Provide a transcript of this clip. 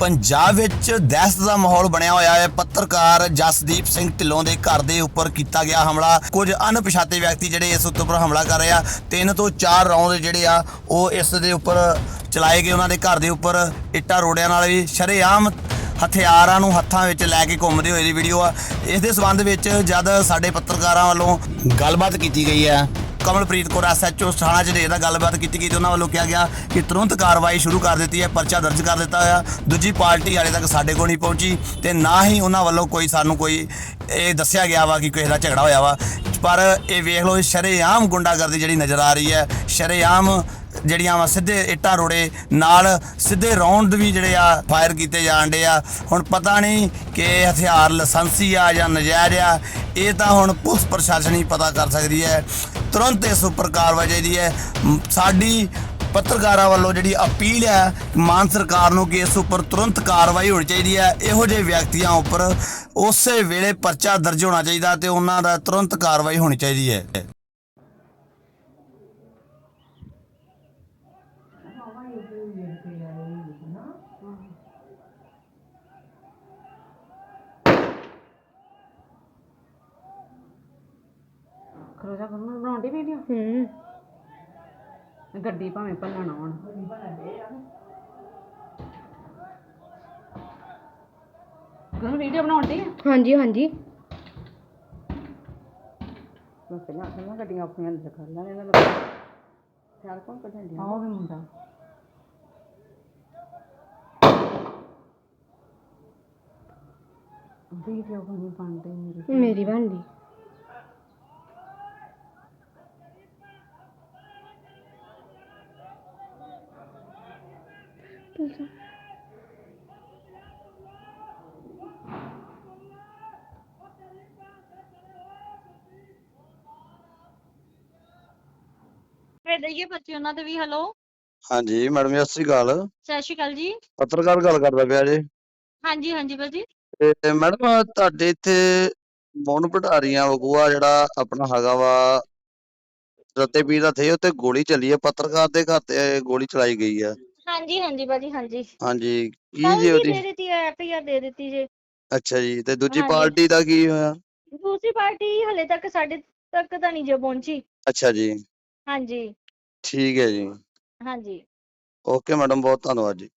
ਪੰਜਾਬ ਵਿੱਚ ਦਹਿਸ਼ਤ ਦਾ ਮਾਹੌਲ ਬਣਿਆ ਹੋਇਆ ਹੈ। ਪੱਤਰਕਾਰ ਜਸਦੀਪ ਸਿੰਘ ਢਿੱਲੋਂ ਦੇ ਘਰ ਦੇ ਉੱਪਰ ਕੀਤਾ ਗਿਆ ਹਮਲਾ। ਕੁਝ ਅਣਪਛਾਤੇ ਵਿਅਕਤੀ ਜਿਹੜੇ ਇਸ ਉੱਤੇ ਉੱਪਰ ਹਮਲਾ ਕਰ ਰਹੇ ਆ। ਤਿੰਨ ਤੋਂ ਚਾਰ ਰੌਂਦ ਜਿਹੜੇ ਆ, ਉਹ ਇਸ ਦੇ ਉੱਪਰ ਚਲਾਏ ਗਏ। ਉਹਨਾਂ ਦੇ ਘਰ ਦੇ ਉੱਪਰ ਇੱਟਾਂ, ਰੋੜਿਆਂ ਨਾਲ ਵੀ ਸ਼ਰੇਆਮ ਹਥਿਆਰਾਂ ਨੂੰ ਹੱਥਾਂ ਵਿੱਚ ਲੈ ਕੇ ਘੁੰਮਦੇ ਹੋਏ ਦੀ ਵੀਡੀਓ ਆ। ਇਸ ਦੇ ਸਬੰਧ ਵਿੱਚ ਜਦ ਸਾਡੇ ਪੱਤਰਕਾਰਾਂ ਵੱਲੋਂ ਗੱਲਬਾਤ ਕੀਤੀ ਗਈ ਹੈ ਕਮਲਪ੍ਰੀਤ ਕੌਰ ਐਸਐਚਓ ਥਾਣਾ ਜਿਹੜੇ ਦਾ ਗੱਲਬਾਤ ਕੀਤੀ ਗਈ ਤੇ ਉਹਨਾਂ ਵੱਲੋਂ ਕਿਹਾ ਗਿਆ ਕਿ ਤੁਰੰਤ ਕਾਰਵਾਈ ਸ਼ੁਰੂ ਕਰ ਦਿੱਤੀ ਹੈ, ਪਰਚਾ ਦਰਜ ਕਰ ਦਿੱਤਾ ਹੋਇਆ। ਦੂਜੀ ਪਾਰਟੀ ਹਾਲੇ ਤੱਕ ਸਾਡੇ ਕੋਲ ਨਹੀਂ ਪਹੁੰਚੀ ਤੇ ਨਾ ਹੀ ਉਹਨਾਂ ਵੱਲੋਂ ਕੋਈ ਸਾਨੂੰ ਕੋਈ ਇਹ ਦੱਸਿਆ ਗਿਆ ਵਾ ਕਿ ਕਿਸੇ ਦਾ ਝਗੜਾ ਹੋਇਆ ਵਾ। ਪਰ ਇਹ ਵੇਖ ਲਓ ਸ਼ਰੇਆਮ ਗੁੰਡਾਗਰਦੀ ਜਿਹੜੀ ਨਜ਼ਰ ਆ ਰਹੀ ਹੈ, ਸ਼ਰੇਆਮ ਜਿਹੜੀਆਂ ਵਾ ਸਿੱਧੇ ਇੱਟਾਂ ਰੋੜੇ ਨਾਲ ਸਿੱਧੇ ਰੌਂਡ ਵੀ ਜਿਹੜੇ ਆ ਫਾਇਰ ਕੀਤੇ ਜਾਣ ਡੇ ਆ। ਹੁਣ ਪਤਾ ਨਹੀਂ ਕਿ ਹਥਿਆਰ ਲਾਇਸੈਂਸੀ ਆ ਜਾਂ ਨਜਾਇਜ਼ ਆ। ਇਹ ਤਾਂ ਹੁਣ ਪੁਲਿਸ ਪ੍ਰਸ਼ਾਸਨ ਹੀ ਪਤਾ ਕਰ ਸਕਦੀ ਹੈ। ਤੁਰੰਤ ਇਸ ਉੱਪਰ ਕਾਰਵਾਈ ਚਾਹੀਦੀ ਹੈ। ਸਾਡੀ ਪੱਤਰਕਾਰਾਂ ਵੱਲੋਂ ਜਿਹੜੀ ਅਪੀਲ ਹੈ, ਮਾਨ ਸਰਕਾਰ ਨੂੰ ਕਿ ਇਸ ਉੱਪਰ ਤੁਰੰਤ ਕਾਰਵਾਈ ਹੋਣੀ ਚਾਹੀਦੀ ਹੈ। ਇਹੋ ਜਿਹੇ ਵਿਅਕਤੀਆਂ ਉੱਪਰ ਉਸੇ ਵੇਲੇ ਪਰਚਾ ਦਰਜ ਹੋਣਾ ਚਾਹੀਦਾ ਤੇ ਉਹਨਾਂ ਦਾ ਤੁਰੰਤ ਕਾਰਵਾਈ ਹੋਣੀ ਚਾਹੀਦੀ ਹੈ। ਖਰੋਜਾ ਕਰਨ ਬਣਾਉਂਦੀ ਵੀਡੀਓ ਹੂੰ ਗੱਡੀ ਭਾਵੇਂ ਭੰਨਣਾ ਹੁਣ ਗਨ ਵੀਡੀਓ ਬਣਾਉਂਦੀ ਹੈ ਹਾਂਜੀ ਹਾਂਜੀ ਮੈਂ ਪਹਿਲਾਂ ਆਖਿਆ ਗੱਡੀਆਂ ਆਪਣੀਆਂ ਅੰਦਰ ਕਰ ਲੈਣੇ ਇਹਨਾਂ ਦਾ ਖਿਆਲ ਕੌਣ ਕੱਢਣ ਦੀ ਆਹ ਵੀ ਮੁੰਡਾ ਵੀਡੀਓ ਬਣੀ ਬਣਦੇ ਮੇਰੀ ਮੇਰੀ ਬਣਦੀ ਭੇਜ ਦਈਏ ਬੱਚੇ ਉਹਨਾਂ ਦੇ ਵੀ ਹੈਲੋ ਹਾਂਜੀ ਮੈਡਮ ਸਤਿ ਸ੍ਰੀ ਅਕਾਲ। ਸਤਿ ਸ਼੍ਰੀ ਅਕਾਲ ਜੀ। ਪੱਤਰਕਾਰ ਗੱਲ ਕਰਦਾ ਪਿਆ ਜੀ। ਹਾਂਜੀ ਹਾਂਜੀ ਬਾਜੀ ਤੇ ਮੈਡਮ ਤੁਹਾਡੇ ਇੱਥੇ ਮੌਨ ਭਟਾਰੀਆਂ ਵਗੂਆ ਜਿਹੜਾ ਆਪਣਾ ਹੈਗਾ ਵਾ ਰੱਤੇ ਪੀਰ ਦਾ ਥੇ ਉੱਤੇ ਗੋਲੀ ਚੱਲੀ ਹੈ ਪੱਤਰਕਾਰ ਦੇ ਘਰ ਤੇ ਗੋਲੀ ਚਲਾਈ ਗਈ ਹੈ ਹਾਂਜੀ ਹਾਂਜੀ ਬਾਜੀ ਹਾਂਜੀ। ਹਾਂਜੀ ਕੀ ਕੱਲ ਜੀ ਉਹਦੀ? ਦੇ ਦਿੱਤੀ ਹੈ ਐਫਆਈਆਰ ਦੇ ਦਿੱਤੀ ਜੇ। ਅੱਛਾ ਜੀ ਤੇ ਦੂਜੀ ਹਾਂਜੀ। ਪਾਰਟੀ ਦਾ ਕੀ ਹੋਇਆ? ਦੂਸਰੀ ਪਾਰਟੀ ਹਲੇ ਤੱਕ ਸਾਡੇ ਤੱਕ ਤਾਂ ਨਹੀਂ ਜੇ ਪਹੁੰਚੀ। ਅੱਛਾ ਜੀ। ਹਾਂਜੀ। ਠੀਕ ਹੈ ਜੀ। ਹਾਂਜੀ। ਓਕੇ ਮੈਡਮ ਬਹੁਤ ਧੰਨਵਾਦ ਜੀ।